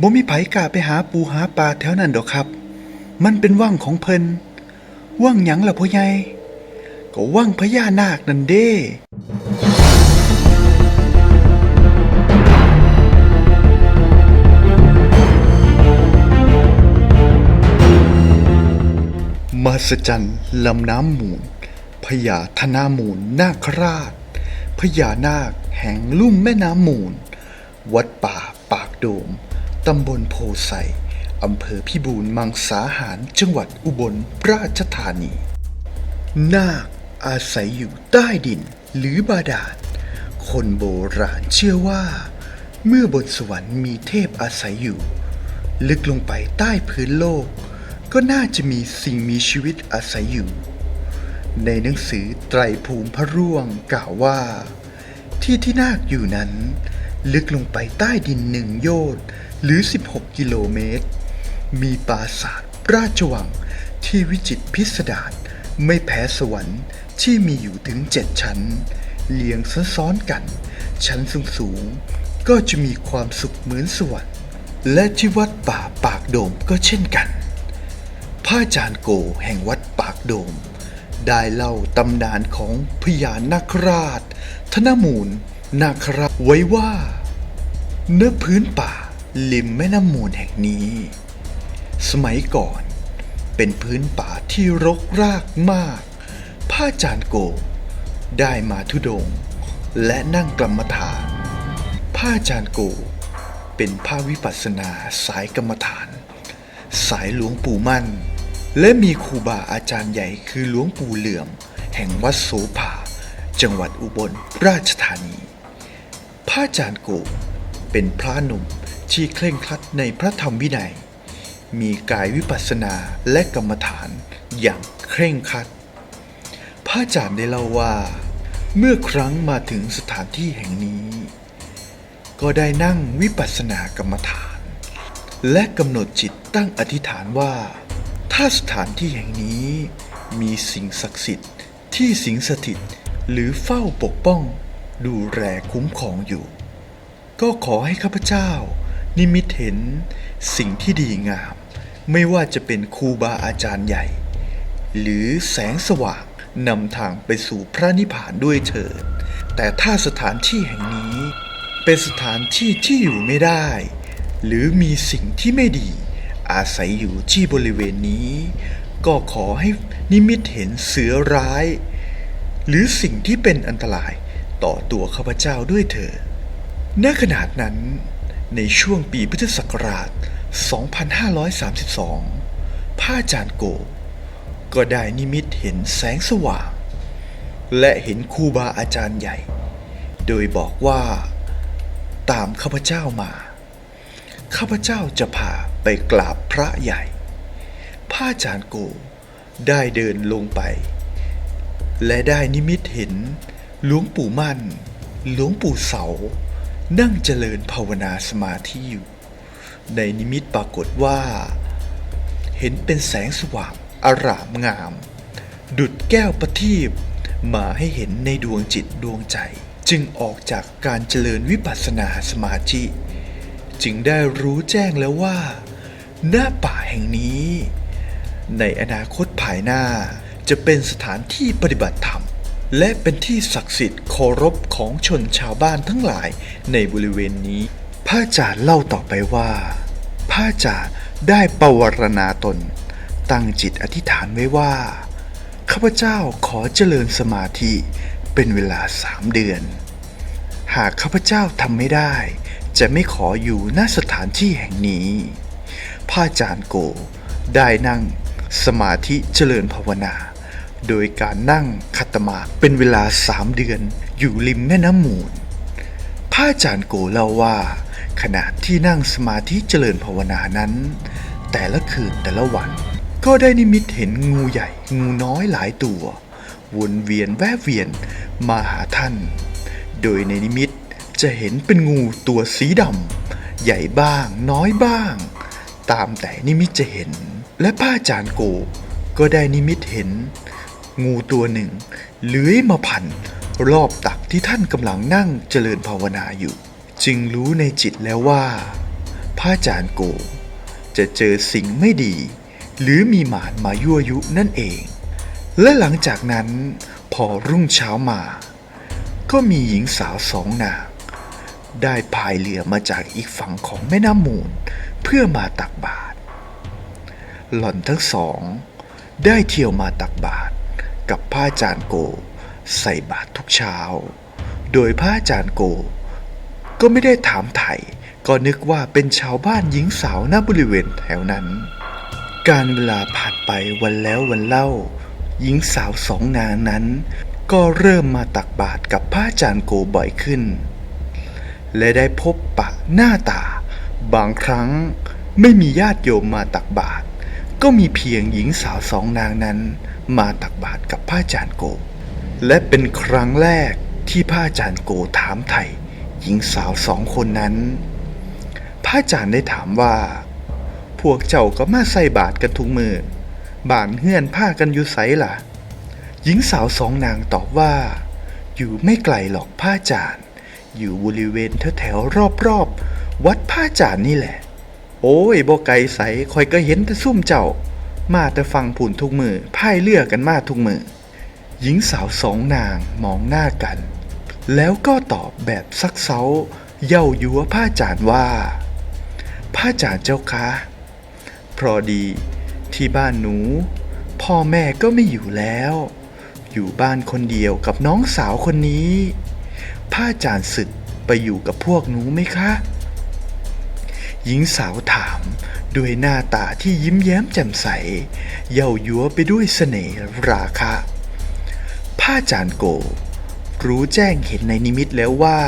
บ่มีไผกล้าไปหาปูหาปลาแถวนั้นดอกครับ มันเป็นว่างของเพิ่นว่างหยังล่ะพ่อใหญ่ก็ว่างพญานาคนั่นเด้มาสจันลำน้ำมูลพญาธนามูลนาคราชพญานาคแห่งลุ่มแม่น้ำมูล วัดป่าปากโดม ตำบลโพไซอำเภอพิบูลมังสาหารจังหวัดอุบลราชธานี นาคอาศัยอยู่ใต้ดินหรือบาดาล คนโบราณเชื่อว่า เมื่อบนสวรรค์มีเทพอาศัยอยู่ ลึกลงไปใต้พื้นโลก ก็น่าจะมีสิ่งมีชีวิตอาศัยอยู่ ในหนังสือไตรภูมิพระร่วงกล่าวว่า ที่ที่นาคอยู่นั้น ลึกลงไปใต้ดินหนึ่งโยชน์ หรือ 16 กิโลเมตร มีปราสาทราชวังที่วิจิตรพิสดารไม่แพ้สวรรค์ที่มีอยู่ถึงเจ็ดชั้นเรียงซ้อนๆกัน ชั้นสูงๆก็จะมีความสุขเหมือนสวรรค์และที่วัดป่าปากโดมก็เช่นกัน พระอาจารย์โกแห่งวัดปากโดม ได้เล่าตำนานของพญานาคราช ธนมูล นาคราชไว้ว่าเนื้อพื้นป่า ริมแม่น้ำมูลแห่งนี้ สมัยก่อนเป็นพื้นป่าที่รกรากมาก พระอาจารย์โก ได้มาทุดง และนั่งกรรมฐาน พระอาจารย์โก เป็นพระวิปัสสนาสายกรรมฐาน สายหลวงปู่มั่น และมีครูบาอาจารย์ใหญ่คือหลวงปู่เหลื่อม แห่งวัดโสภาจังหวัดอุบลราชธานี พระอาจารย์โก เป็นพระหนุ่ม ที่เคร่งครัดในพระธรรมวินัย มีกายวิปัสสนาและกรรมฐานอย่างเคร่งครัด พระอาจารย์ได้เล่าว่า เมื่อครั้งมาถึงสถานที่แห่งนี้ ก็ได้นั่งวิปัสสนากรรมฐาน และกำหนดจิตตั้งอธิษฐานว่า ถ้าสถานที่แห่งนี้มีสิ่งศักดิ์สิทธิ์ที่สิงสถิตหรือเฝ้าปกป้อง ดูแลคุ้มครองอยู่ ก็ขอให้ข้าพเจ้า นิมิตเห็นสิ่งที่ดีงาม ไม่ว่าจะเป็นครูบาอาจารย์ใหญ่ หรือแสงสว่างนำทางไปสู่พระนิพพานด้วยเถิด แต่ถ้าสถานที่แห่งนี้ เป็นสถานที่ที่อยู่ไม่ได้ หรือมีสิ่งที่ไม่ดี อาศัยอยู่ที่บริเวณนี้ ก็ขอให้นิมิตเห็นเสือร้าย หรือสิ่งที่เป็นอันตรายต่อตัวข้าพเจ้าด้วยเถิดณขนาดนั้น ในช่วงปีพุทธศักราช 2532 พระอาจารย์โก ก็ได้นิมิตเห็นแสงสว่าง และเห็นครูบาอาจารย์ใหญ่ โดยบอกว่าตามข้าพเจ้ามา ข้าพเจ้าจะพาไปกราบพระใหญ่ พระอาจารย์โกได้เดินลงไป และได้นิมิตเห็นหลวงปู่มั่น หลวงปู่เสา นั่งเจริญภาวนาสมาธิอยู่ ในนิมิตปรากฏว่า เห็นเป็นแสงสว่างอารามงาม ดุดแก้วประทีปมาให้เห็นในดวงจิตดวงใจ จึงออกจากการเจริญวิปัสสนาสมาธิ จึงได้รู้แจ้งแล้วว่า หน้าป่าแห่งนี้ ในอนาคตภายหน้าจะเป็นสถานที่ปฏิบัติธรรม และเป็นที่ศักดิ์สิทธิ์เคารพของชนชาวบ้านทั้งหลายในบริเวณนี้ พระอาจารย์เล่าต่อไปว่า พระอาจารย์ได้ปวารณาตน ตั้งจิตอธิษฐานไว้ว่า ข้าพเจ้าขอเจริญสมาธิเป็นเวลาสามเดือน หากข้าพเจ้าทำไม่ได้ จะไม่ขออยู่ณสถานที่แห่งนี้ พระอาจารย์โก ได้นั่งสมาธิเจริญภาวนา โดยการนั่งคัตมาเป็นเวลาสามเดือนอยู่ริมแม่น้ำมูลพระอาจารย์โกเล่าว่า ขณะที่นั่งสมาธิเจริญภาวนานั้น แต่ละคืนแต่ละวัน ก็ได้นิมิตเห็นงูใหญ่ งูน้อยหลายตัว วนเวียนแวะเวียนมาหาท่าน โดยในนิมิตจะเห็นเป็นงูตัวสีดำใหญ่บ้างน้อยบ้าง ตามแต่นิมิตจะเห็น และพระอาจารย์โกก็ได้นิมิตเห็น งูตัวหนึ่งเลื้อยมาพัน รอบตักที่ท่านกำลังนั่งเจริญภาวนาอยู่ จึงรู้ในจิตแล้วว่า พระอาจารย์โก จะเจอสิ่งไม่ดี หรือมีหมานมายั่วยุนั่นเอง และหลังจากนั้นพอรุ่งเช้ามา ก็มีหญิงสาวสองนางได้พายเรือมาจากอีกฝั่งของแม่น้ำมูล เพื่อมาตักบาตรหล่อนทั้งสอง ได้เที่ยวมาตักบาตร กับพระอาจารย์โก ใส่บาตรทุกเช้า โดยพระอาจารย์โก ก็ไม่ได้ถามไถ่ก็นึกว่าเป็นชาวบ้านหญิงสาวหน้าบริเวณแถวนั้น การเวลาผ่านไปวันแล้ววันเล่า หญิงสาวสองนางนั้น ก็เริ่มมาตักบาตรกับพระอาจารย์โกบ่อยขึ้น และได้พบปะหน้าตา บางครั้งไม่มีญาติโยมมาตักบาตรก็มีเพียงหญิงสาวสองนางนั้น มาตักบาตรกับพระอาจารย์โก และเป็นครั้งแรกที่พระอาจารย์โกถามไถ่หญิงสาวสองคนนั้น พระอาจารย์ได้ถามว่า พวกเจ้าก็มาใส่บาตรกันทุกมือ บานเฮือนผ้ากันอยู่ไสล่ะ หญิงสาวสองนางตอบว่า อยู่ไม่ไกลหรอกพระอาจารย์ อยู่บริเวณแถวๆรอบๆวัดพระอาจารย์นี่แหละ โอ้ยบ่ไกลใสคอยก็เห็นแต่ซุ่มเจ้า มาแต่ฟังผุนทุกมือพายเลือกกันมาทุกมือ หญิงสาวสองนางมองหน้ากัน แล้วก็ตอบแบบซักเซาเย้ายัวพระอาจารย์ว่าพระอาจารย์เจ้าคะเพราะดีที่บ้านหนู พ่อแม่ก็ไม่อยู่แล้ว อยู่บ้านคนเดียวกับน้องสาวคนนี้พระอาจารย์ศึกไปอยู่กับพวกหนูไหมคะ หญิงสาวถาม ด้วยหน้าตาที่ยิ้มแย้มแจ่มใส เย้ายัวไปด้วยเสน่ห์ราคะพระอาจารย์โก รู้แจ้งเห็นในนิมิตแล้วว่า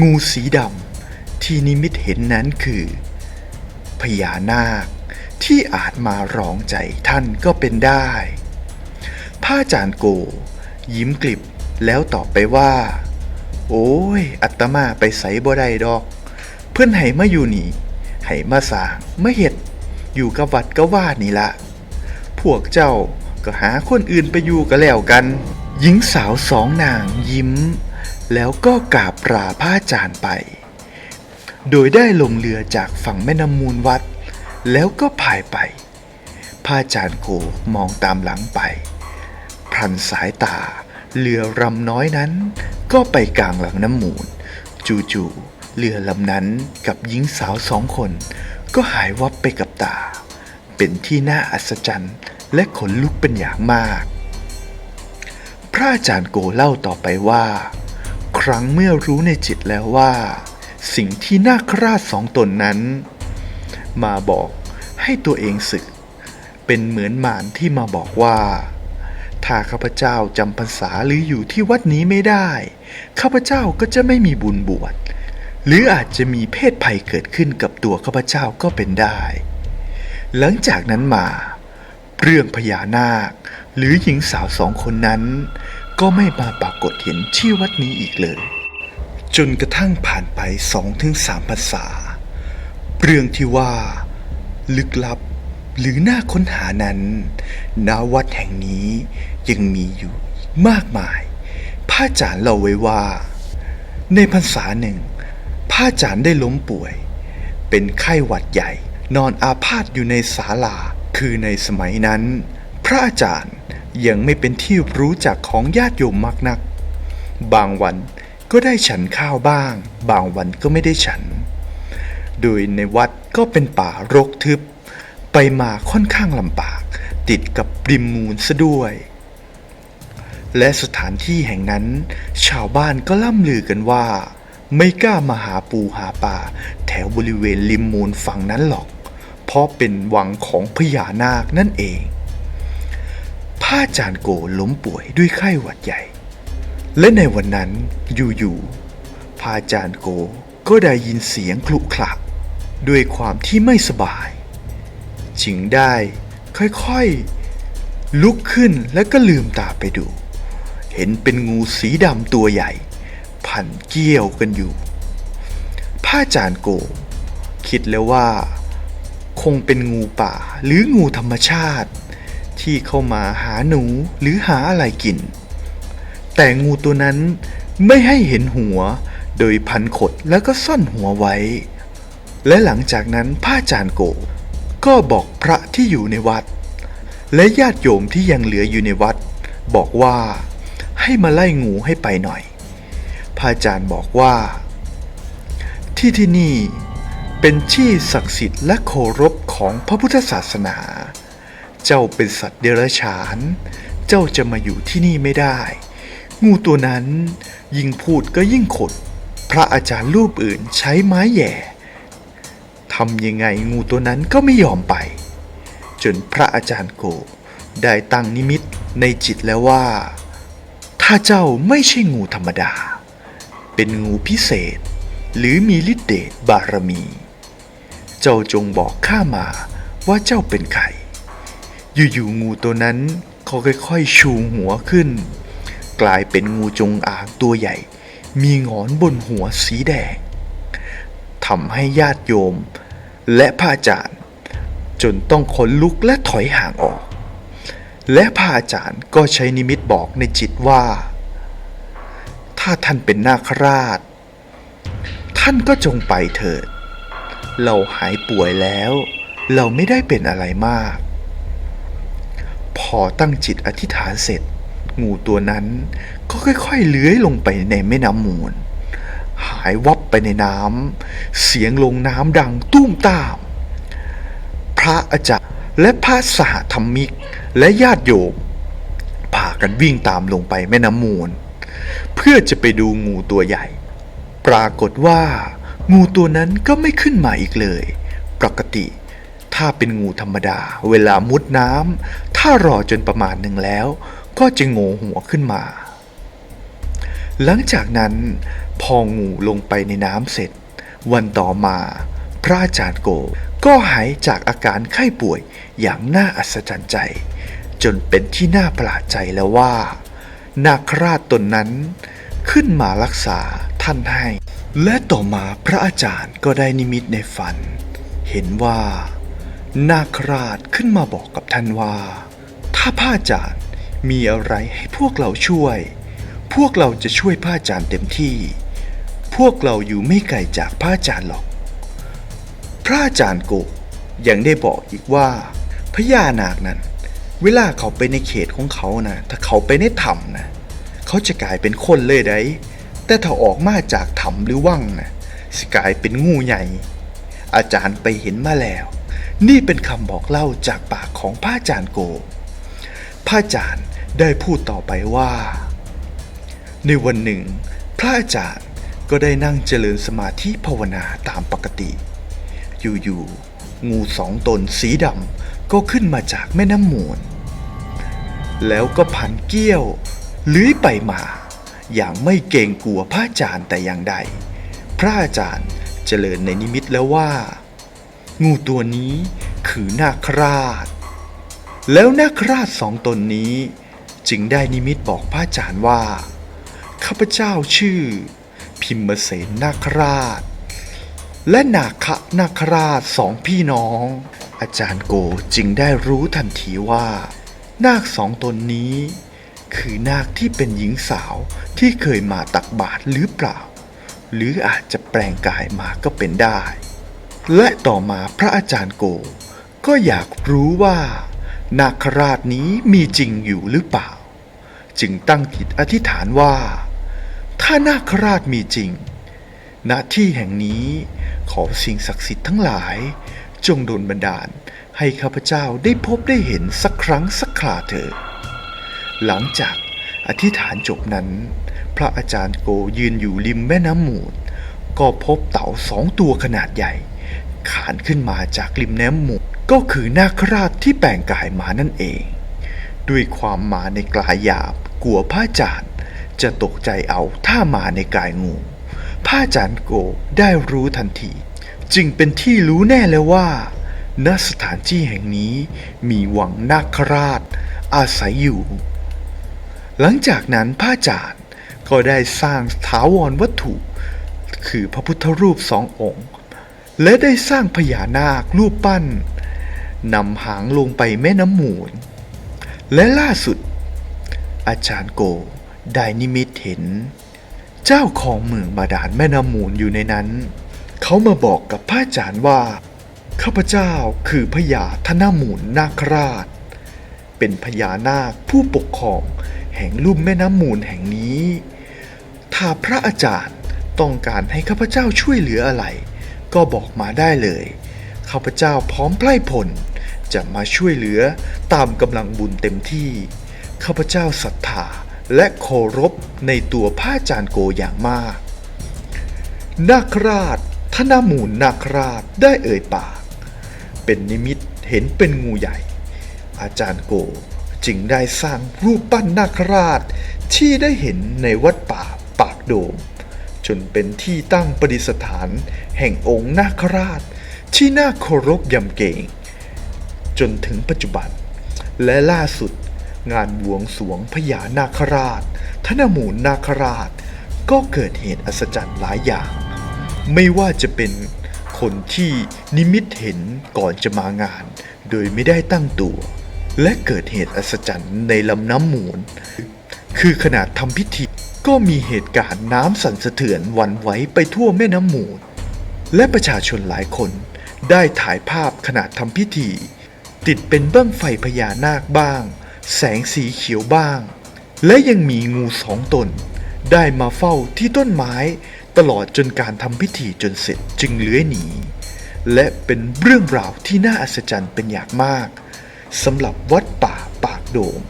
งูสีดำที่นิมิตเห็นนั้นคือ พญานาคที่อาจมารองใจท่านก็เป็นได้พระอาจารย์โก ยิ้มกลิบแล้วตอบไปว่า โอ้ย อัตมาไปใส่บ่ได้ดอก เพื่อนให้มาอยู่นี่ มาสร้างมาเห็ดอยู่กับวัดก็ว่านี่ละ พวกเจ้าก็หาคนอื่นไปอยู่ก็แล้วกัน หญิงสาวสองนางยิ้ม แล้วก็กราบปลาพระอาจารย์ไป โดยได้ลงเรือจากฝั่งแม่น้ำมูลวัด แล้วก็พายไปพระอาจารย์โกมองตามหลังไปพลันสายตา เรือลำน้อยนั้น ก็ไปกลางหลังน้ำมูล จู่ๆ เรือลำนั้นกับหญิงสาวสองคน ก็หายวับไปกับตา เป็นที่น่าอัศจรรย์และขนลุกเป็นอย่างมาก พระอาจารย์โกเล่าต่อไปว่า ครั้งเมื่อรู้ในจิตแล้วว่า สิ่งที่น่าคราชสองตนนั้น มาบอกให้ตัวเองศึก เป็นเหมือนหมานที่มาบอกว่าถ้าข้าพเจ้าจำพรรษาหรืออยู่ที่วัดนี้ไม่ได้ ข้าพเจ้าก็จะไม่มีบุญบวช หรืออาจจะมีเพศภัยเกิดขึ้นกับตัวข้าพเจ้าก็เป็นได้ หลังจากนั้นมา เรื่องพญานาค หรือหญิงสาวสองคนนั้น ก็ไม่มาปรากฏเห็นที่วัดนี้อีกเลย จนกระทั่งผ่านไปสองถึงสามภาษา เรื่องที่ว่า ลึกลับหรือน่าค้นหานั้นณวัดแห่งนี้ยังมีอยู่มากมาย พระอาจารย์เล่าไว้ว่า ในพรรษาหนึ่งาจารย์ได้ล้มป่วย เป็นไข้หวัดใหญ่ นอนอาพาธอยู่ในศาลา คือในสมัยนั้น พระอาจารย์ยังไม่เป็นที่รู้จักของญาติโยมมากนัก บางวันก็ได้ฉันข้าวบ้าง บางวันก็ไม่ได้ฉัน โดยในวัดก็เป็นป่ารกทึบ ไปมาค่อนข้างลำบาก ติดกับริมมูลซะด้วย และสถานที่แห่งนั้น ชาวบ้านก็ล่ำลือกันว่า ไม่กล้ามาหาปูหาปลาแถวบริเวณริมมูลฝั่งนั้นหรอก เพราะเป็นวังของพญานาคนั่นเองพระอาจารย์โกล้มป่วยด้วยไข้หวัดใหญ่ และในวันนั้นอยู่ๆพระอาจารย์โกก็ได้ยินเสียงคลุกคลักด้วยความที่ไม่สบาย จึงได้ค่อยๆ ลุกขึ้นแล้วก็ลืมตาไปดู เห็นเป็นงูสีดำตัวใหญ่ พันเกี้ยวกันอยู่ พระอาจารย์โก คิดแล้วว่า คงเป็นงูป่าหรืองูธรรมชาติ ที่เข้ามาหาหนูหรือหาอะไรกิน แต่งูตัวนั้นไม่ให้เห็นหัว โดยพันขดแล้วก็ซ่อนหัวไว้ และหลังจากนั้นพระอาจารย์โก ก็บอกพระที่อยู่ในวัด และญาติโยมที่ยังเหลืออยู่ในวัด บอกว่าให้มาไล่งูให้ไปหน่อย ระอาจารย์บอกว่า ที่ที่นี่เป็นที่ศักดิ์สิทธิ์และเคารพของพระพุทธศาสนา เจ้าเป็นสัตว์เดรัจฉาน เจ้าจะมาอยู่ที่นี่ไม่ได้ งูตัวนั้นยิ่งพูดก็ยิ่งขด พระอาจารย์รูปอื่นใช้ไม้แหย่ทำยังไงงูตัวนั้นก็ไม่ยอมไป จนพระอาจารย์โกได้ตั้งนิมิตในจิตแล้วว่า ถ้าเจ้าไม่ใช่งูธรรมดา เป็นงูพิเศษ หรือมีฤทธิเดชบารมี เจ้าจงบอกข้ามาว่าเจ้าเป็นใคร อยู่ๆงูตัวนั้นก็ค่อยๆชูหัวขึ้น กลายเป็นงูจงอางตัวใหญ่ มีงอนบนหัวสีแดงทำให้ญาติโยม และพระอาจารย์ จนต้องขนลุกและถอยห่างออก และพระอาจารย์ก็ใช้นิมิตบอกในจิตว่า ถ้าท่านเป็นนาคราช ท่านก็จงไปเถิด เราหายป่วยแล้ว เราไม่ได้เป็นอะไรมาก พอตั้งจิตอธิษฐานเสร็จ งูตัวนั้นก็ค่อยๆเลื้อยลงไปในแม่น้ำมูล หายวับไปในน้ำ เสียงลงน้ำดังตุ้มตาม พระอาจารย์และพระสหธรรมิก และญาติโยมพากันวิ่งตามลงไปแม่น้ำมูล พื่อจะไปดูงูตัวใหญ่ ปรากฏว่า งูตัวนั้นก็ไม่ขึ้นมาอีกเลย ปกติ ถ้าเป็นงูธรรมดา เวลามุดน้ำถ้ารอจนประมาณหนึ่งแล้ว ก็จะโงหัวขึ้นมา หลังจากนั้นพองูลงไปในน้ำเสร็จ วันต่อมา พระอาจารย์โกก็หายจากอาการไข้ป่วยอย่างน่าอัศจรรย์ใจ จนเป็นที่น่าประหลาดใจแล้วว่า นาคราชตนนั้น ขึ้นมารักษาท่านให้ และต่อมาพระอาจารย์ก็ได้นิมิตในฝัน เห็นว่า นาคราชขึ้นมาบอกกับท่านว่า ถ้าพระอาจารย์มีอะไรให้พวกเราช่วย พวกเราจะช่วยพระอาจารย์เต็มที่ พวกเราอยู่ไม่ไกลจากพระอาจารย์หรอก พระอาจารย์โกยังได้บอกอีกว่าพญานาคนั้น เวลาเขาไปในเขตของเขานะถ้าเขาไปในถ้ำนะ เขาจะกลายเป็นคนเลยได้ แต่ถ้าออกมาจากถ้ำหรือว่างนะสิกลายเป็นงูใหญ่ อาจารย์ไปเห็นมาแล้ว นี่เป็นคำบอกเล่าจากปากของพระอาจารย์โก พระอาจารย์ได้พูดต่อไปว่า ในวันหนึ่ง พระอาจารย์ก็ได้นั่งเจริญสมาธิภาวนาตามปกติ อยู่ๆงูสองตนสีดำก็ขึ้นมาจากแม่น้ำมูล แล้วก็พันเกี้ยว ลื้อยไปมา อย่างไม่เกรงกลัวพระอาจารย์แต่อย่างใด พระอาจารย์เจริญในนิมิตแล้วว่า งูตัวนี้คือนาคราช แล้วนาคราชสองตนนี้ จึงได้นิมิตบอกพระอาจารย์ว่า ข้าพเจ้าชื่อ พิมเมเสนนาคราช และนาคะนาคราชสองพี่น้อง อาจารย์โกจึงได้รู้ทันทีว่า นาคสองตนนี้ คือนาคที่เป็นหญิงสาวที่เคยมาตักบาตรหรือเปล่า หรืออาจจะแปลงกายมาก็เป็นได้ และต่อมาพระอาจารย์โก ก็อยากรู้ว่า นาคราชนี้มีจริงอยู่หรือเปล่า จึงตั้งจิตอธิษฐานว่า ถ้านาคราชมีจริง ณที่แห่งนี้ขอสิ่งศักดิ์สิทธิ์ทั้งหลาย จงโดลบันดาลให้ข้าพเจ้าได้พบได้เห็นสักครั้งสักคราเถิด หลังจากอธิษฐานจบนั้น พระอาจารย์โกยืนอยู่ริมแม่น้ำมูลก็พบเต่าสองตัวขนาดใหญ่ ขานขึ้นมาจากริมแน้ำมูลก็คือนาคราชที่แปลงกายมานั่นเอง ด้วยความมาในกลายหยาบกลัวพระอาจารย์จะตกใจเอาถ้ามาในกายงูพระอาจารย์โกได้รู้ทันที จึงเป็นที่รู้แน่แล้วว่าณสถานที่แห่งนี้มีวังนาคราชอาศัยอยู่ หลังจากนั้นพระอาจารย์ก็ได้สร้างถาวรวัตถุ คือพระพุทธรูปสององค์ และได้สร้างพญานาครูปปั้นนำหางลงไปแม่น้ำมูล และล่าสุด อาจารย์โกได้นิมิตเห็น เจ้าของเมืองบาดาลแม่น้ำมูลอยู่ในนั้น เขามาบอกกับพระอาจารย์ว่า ข้าพเจ้าคือพญาธนมูลนาคราช เป็นพญานาคผู้ปกครอง แห่งลุ่มแม่น้ำมูลแห่งนี้ ถ้าพระอาจารย์ต้องการให้ข้าพเจ้าช่วยเหลืออะไร ก็บอกมาได้เลย ข้าพเจ้าพร้อมไพร่พลจะมาช่วยเหลือตามกำลังบุญเต็มที่ ข้าพเจ้าศรัทธาและเคารพในตัวพระอาจารย์โกอย่างมาก นาคราชธนามูลนาคราชได้เอ่ยปาก เป็นนิมิตเห็นเป็นงูใหญ่ อาจารย์โก จึงได้สร้างรูปปั้นนาคราช ที่ได้เห็นในวัดป่าปากโดม จนเป็นที่ตั้งประดิษฐาน แห่งองค์นาคราช ที่น่าเคารพยำเกรงจนถึงปัจจุบัน และล่าสุด งานบวงสวงพญานาคราช ธนมูลนาคราช ก็เกิดเหตุอัศจรรย์หลายอย่าง ไม่ว่าจะเป็นคนที่นิมิตเห็นก่อนจะมางาน โดยไม่ได้ตั้งตัว และเกิดเหตุอัศจรรย์ในลำน้ำมูล คือขนาดทำพิธีก็มีเหตุการณ์น้ำสั่นสะเทือนวันไหวไปทั่วแม่น้ำมูล และประชาชนหลายคนได้ถ่ายภาพขณะทำพิธี ติดเป็นเบื้องไฟพญานาคบ้าง แสงสีเขียวบ้าง และยังมีงูสองตน ได้มาเฝ้าที่ต้นไม้ ตลอดจนการทำพิธีจนเสร็จจึงเลื้อยหนี และเป็นเรื่องราวที่น่าอัศจรรย์เป็นอย่างมาก สำหรับวัดป่าปากโดม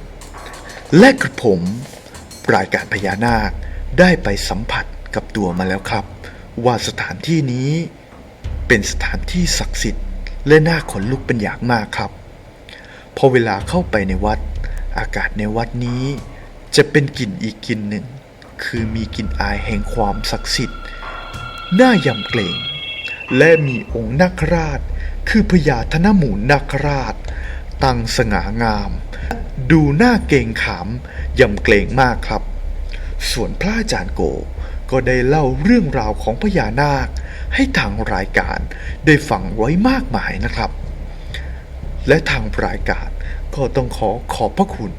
และกระผมรายการพญานาคได้ไปสัมผัสกับตัวมาแล้วครับ ว่าสถานที่นี้เป็นสถานที่ศักดิ์สิทธิ์ และน่าขนลุกเป็นอย่างมากครับ พอเวลาเข้าไปในวัด อากาศในวัดนี้ จะเป็นกลิ่นอีกกลิ่นหนึ่ง คือมีกลิ่นอายแห่งความศักดิ์สิทธิ์น่ายำเกรงและมีองค์นาคราช คือพญาธนมูลนาคราช ตั้งสง่างาม ดูหน้าเกรงขามยำเกรงมากครับ ส่วนพระอาจารย์โกก็ได้เล่าเรื่องราวของพญานาค ให้ทางรายการได้ฟังไว้มากมายนะครับ และทางรายการก็ต้องขอขอบพระคุณ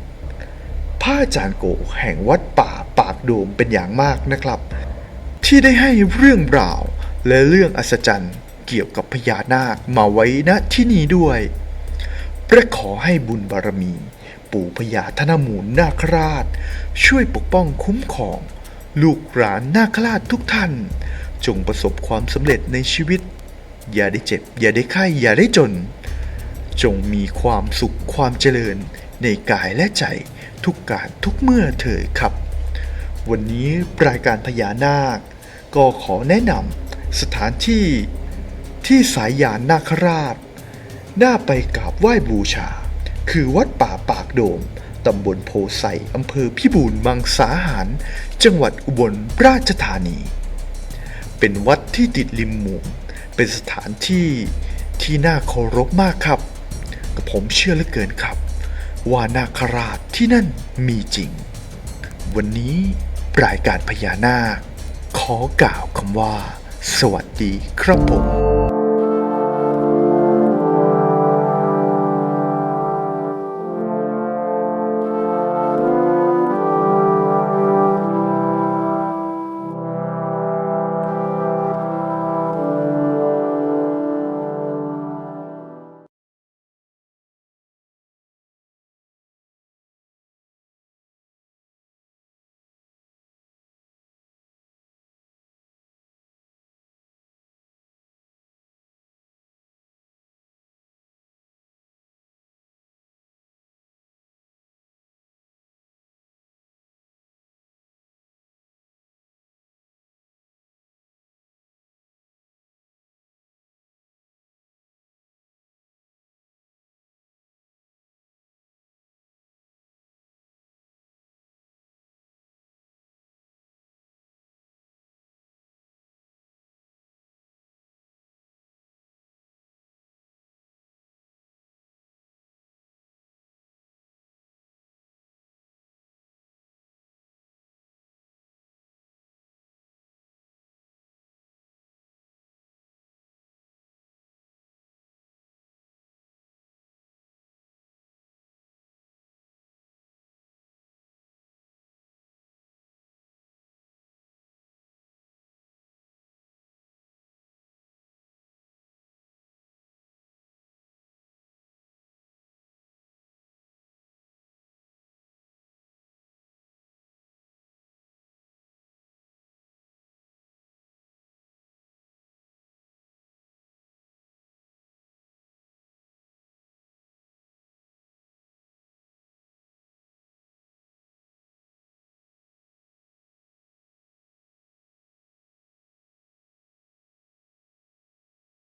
พระอาจารย์โกแห่งวัดป่าปากโดมเป็นอย่างมากนะครับ ที่ได้ให้เรื่องราวและเรื่องอัศจรรย์เกี่ยวกับพญานาคมาไว้ณที่นี้ด้วย และขอให้บุญบารมี ปู่พญาธนมูลนาคราช ช่วยปกป้องคุ้มครอง ลูกหลานนาคราชทุกท่าน จงประสบความสำเร็จในชีวิต อย่าได้เจ็บ อย่าได้ไข้อย่าได้จน จงมีความสุขความเจริญในกายและใจทุกการทุกเมื่อเถิดครับ วันนี้รายการพญานาค ก็ขอแนะนำสถานที่ที่สายยานนาคราช น่าไปกราบไหว้บูชา คือวัดป่าปากโดม ตำบลโพไซอำเภอพิบูลมังสาหาร จังหวัดอุบลราชธานี เป็นวัดที่ติดริมมูลเป็นสถานที่ที่น่าเคารพมากครับ กับผมเชื่อเหลือเกินครับ ว่านาคราชที่นั่นมีจริง วันนี้รายการพญานาค ขอกล่าวคำว่า สวัสดีครับผม